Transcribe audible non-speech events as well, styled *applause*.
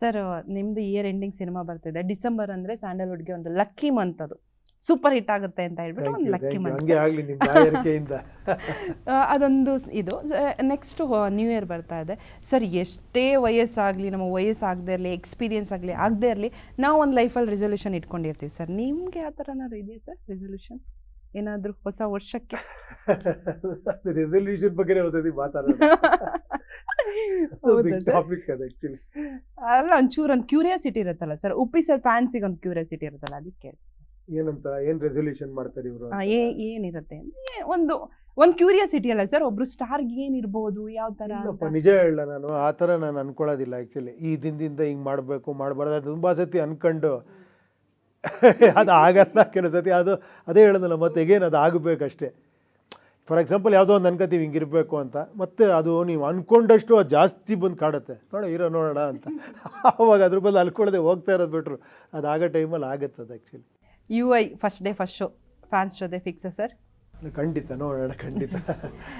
Sir ನಿಮ್ದು year ending cinema ಬರ್ತಿದೆ. December ಅಂದ್ರೆ ಸ್ಯಾಂಡಲ್ವುಡ್ಗೆ ಒಂದು ಲಕ್ಕಿ ಮಂತ್ ಅದು. ಸೂಪರ್ ಹಿಟ್ ಆಗುತ್ತೆ ಅಂತ ಹೇಳ್ಬಿಟ್ಟು ಒಂದು ಲಕ್ಕಿ. ಮಂತ್ *laughs* ಅದೊಂದು ಇದು. ನೆಕ್ಸ್ಟ್ ನ್ಯೂ ಇಯರ್ ಬರ್ತಾ ಇದೆ. ಸರ್ ಎಷ್ಟೇ ವಯಸ್ಸಾಗಲಿ ನಮ್ಮ ವಯಸ್ಸಾಗದೇ ಇರಲಿ ಎಕ್ಸ್ಪೀರಿಯನ್ಸ್ ಆಗಲಿ ಆಗದೇ ಇರಲಿ ನಾವು ಒಂದು ಲೈಫಲ್ಲಿ ರೆಸೊಲ್ಯೂಷನ್ ಇಟ್ಕೊಂಡಿರ್ತೀವಿ. ಸರ್ ನಿಮಗೆ ಆ ಥರನಾದ್ರು ಇದೆಯಾ ಸರ್ ರೆಸೊಲ್ಯೂಷನ್ ಏನಾದರೂ ಹೊಸ ವರ್ಷಕ್ಕೆ? ರೆಸೊಲ್ಯೂಷನ್ ಬಗ್ಗೆ ಒಂದ್ಸತಿ ಟಾಪಿಕ್ ಅದು ಆಕ್ಚುಲಿ ಅಲ್ಲ ಒಂಚೂರು ಒಂದು ಕ್ಯೂರಿಯಾಸಿಟಿ ಇರುತ್ತಲ್ಲ ಸರ್? ಉಪ್ಪಿ ಸರ್ ಫ್ಯಾನ್ಸಿಗೆ ಒಂದು ಕ್ಯೂರಿಯಾಸಿಟಿ ಇರುತ್ತಲ್ಲ ಅದಕ್ಕೆ. ಏನಂತ ಏನ್ ರೆಸೊಲ್ಯೂಷನ್ ಮಾಡ್ತಾರೆ ಇವರು ಏನಿರುತ್ತೆ? ಒಂದು ಒಂದು ಕ್ಯೂರಿಯಾಸಿಟಿ ಅಲ್ಲ ಸರ್? ಒಬ್ರು ಸ್ಟಾರ್ಗೆ ಏನಿರ್ಬೋದು ಯಾವ ತರ ನಿಜ ಹೇಳ ನಾನು. ಆ ಥರ ನಾನು ಅನ್ಕೊಳ್ಳೋದಿಲ್ಲ ಆ್ಯಕ್ಚುಲಿ ಈ ದಿನದಿಂದ ಹಿಂಗೆ ಮಾಡಬೇಕು ಮಾಡಬಾರ್ದು. ಅದು ತುಂಬ ಸತಿ ಅನ್ಕೊಂಡು. *laughs* ಅದು ಆಗಲ್ಲ ಕೆಲವು ಸತಿ. ಅದು ಅದೇ ಹೇಳೋದಲ್ಲ ಮತ್ತೆ ಎಗೇನ್ ಅದು ಆಗಬೇಕಷ್ಟೇ. ಫಾರ್ ಎಕ್ಸಾಂಪಲ್ ಯಾವುದೋ ಒಂದು ಅನ್ಕೋತೀವಿ ಹಿಂಗಿರಬೇಕು ಅಂತ. ಮತ್ತೆ ಅದು ನೀವು ಅನ್ಕೊಂಡಷ್ಟು ಅದು ಜಾಸ್ತಿ ಬಂದು ಕಾಡುತ್ತೆ. ನೋಡ ಇರೋ ನೋಡೋಣ ಅಂತ. ಆವಾಗ ಅದ್ರ ಬದಲು ಅನ್ಕೊಳ್ಳದೆ ಹೋಗ್ತಾ ಇರೋದು ಬಿಟ್ರು. ಅದು ಆಗೋ ಟೈಮಲ್ಲಿ ಆಗುತ್ತೆ ಅದು actually you I first day first show fans ಜೊತೆ ಫಿಕ್ಸ್ ಸರ್ ಖಂಡಿತ ನೋಡೋಣ ಖಂಡಿತ.